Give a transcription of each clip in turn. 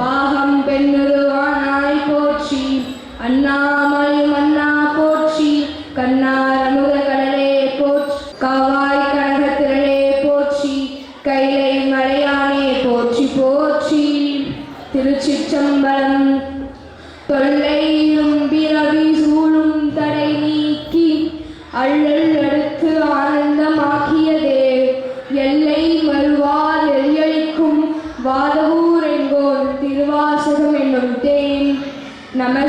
பாகம் பெண்ணுருவானாய் போற்றி அண்ணாமலை மன்னா போற்றி கண்ணார் அமுத கடலே போற்றி காவாய் கனகத்திரளே போற்றி கைலை மலையானே போற்றி போற்றி. திருச்சிற்றம்பலம் தொல்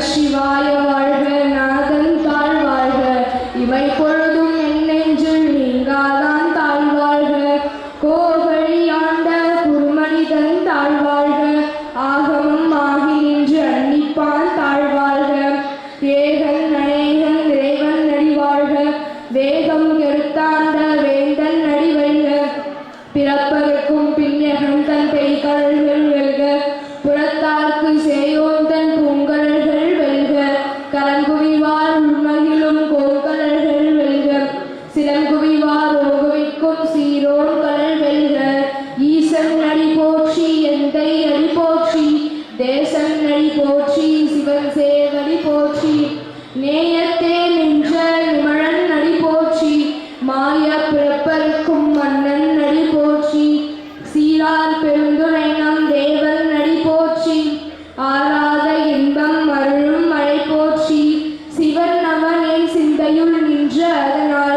Shivaya கையுடன் நின்று அதனால்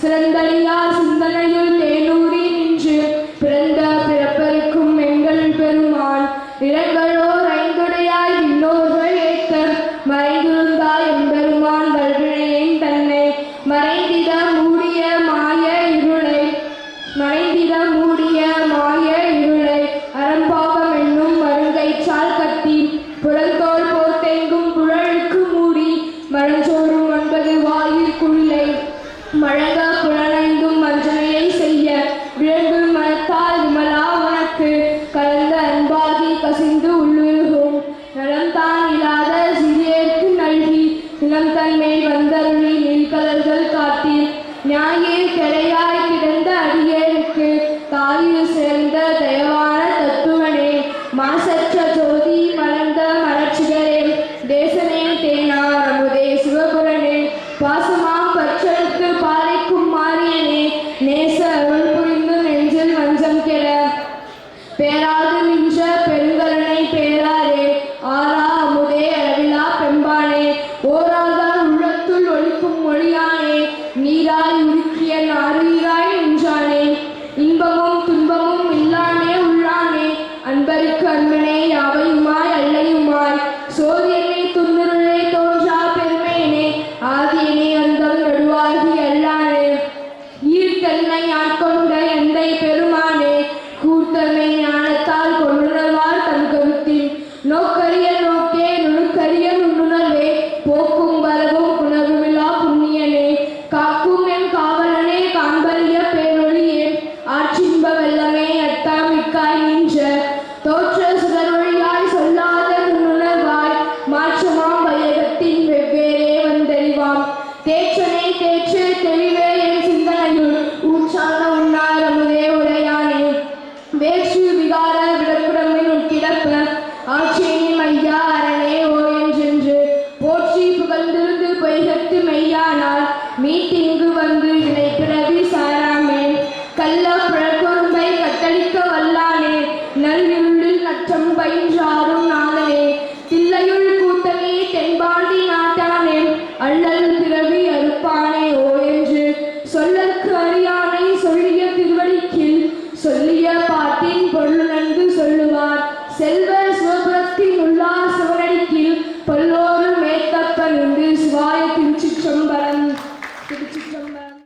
Se தேற்றனை தேற்று தெளிவே என் சிந்தனையுள். ஊற்றான உன்னார் உரையானே. வேற்று விகார உட்கிடப்ப மையா அரணே ஓ என்றென்று போற்றி புகழ்ந்திருந்து பொய்கத்து மெய்யானால். மீட்டிங்கு வந்து வினை பிறவி சாராமே. கள்ள புழக்குறும்பை கத்தளிக்க வல்லானே. நல்விருளில் நற்றம் பயின்றார் വലിയ